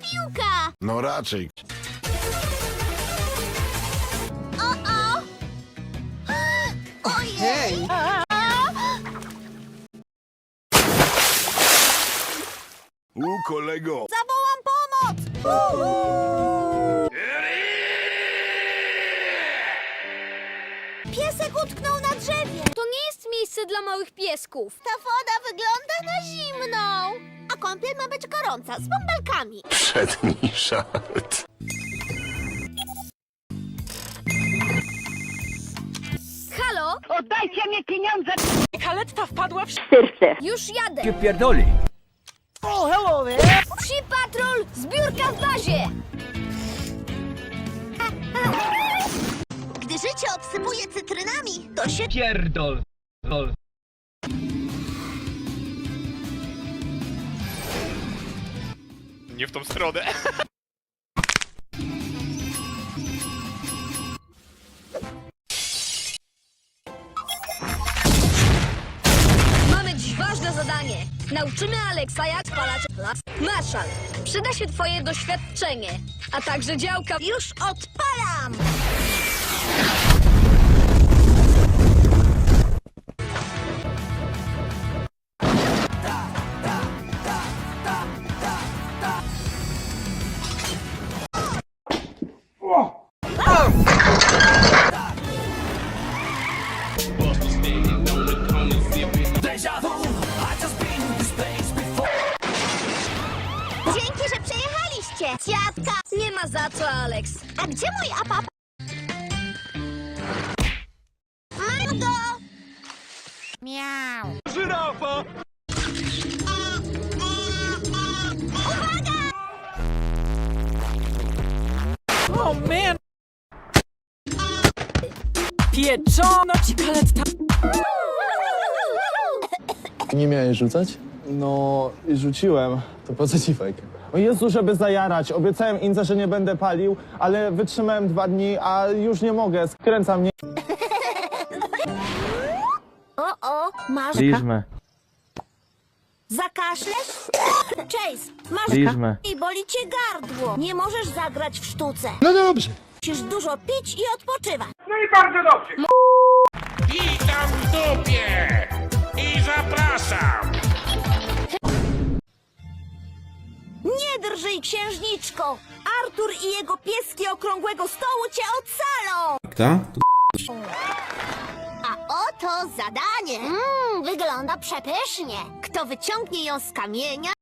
Piłka! No raczej. O, o! Ojej! U kolego. Zawołam pomoc! Piesek utknął na drzewie. To nie jest miejsce dla małych piesków. Ta woda wygląda na zimną. Kąpiel ma być gorąca, z bąbelkami. Przedni żart. Halo? Oddajcie mi pieniądze! Kaletta wpadła w Już jadę. Cię pierdoli. Psi patrol, zbiórka w bazie. Gdy życie obsypuje cytrynami, to się Pierdol. Dol. Nie w tą stronę. Mamy dziś ważne zadanie. Nauczymy Aleksa jak spalać las. Maszal, przyda się twoje doświadczenie, a także działka. już odpalam. Dzięki, że przejechaliście. Ciatka. Nie ma za co, Aleks. A gdzie mój apap? Mam go! Miau. Żyrafa! Pieczono ci kaletta! Nie miałeś rzucać? No, i rzuciłem. To po co ci fajka? O Jezu, żeby zajarać. Obiecałem Ince, że nie będę palił, ale wytrzymałem dwa dni, a już nie mogę. Skręca mnie. O, o, masz Liżmy, Zakaszlesz? Chase, masz liżmy. i boli cię gardło. Nie możesz zagrać w sztuce. No dobrze. Musisz dużo pić i odpoczywać. Witam w dupie i zapraszam. Nie drżyj, księżniczko. Artur i jego pieski okrągłego stołu cię ocalą. Kto? A oto zadanie. Mmm, wygląda przepysznie. Kto wyciągnie ją z kamienia,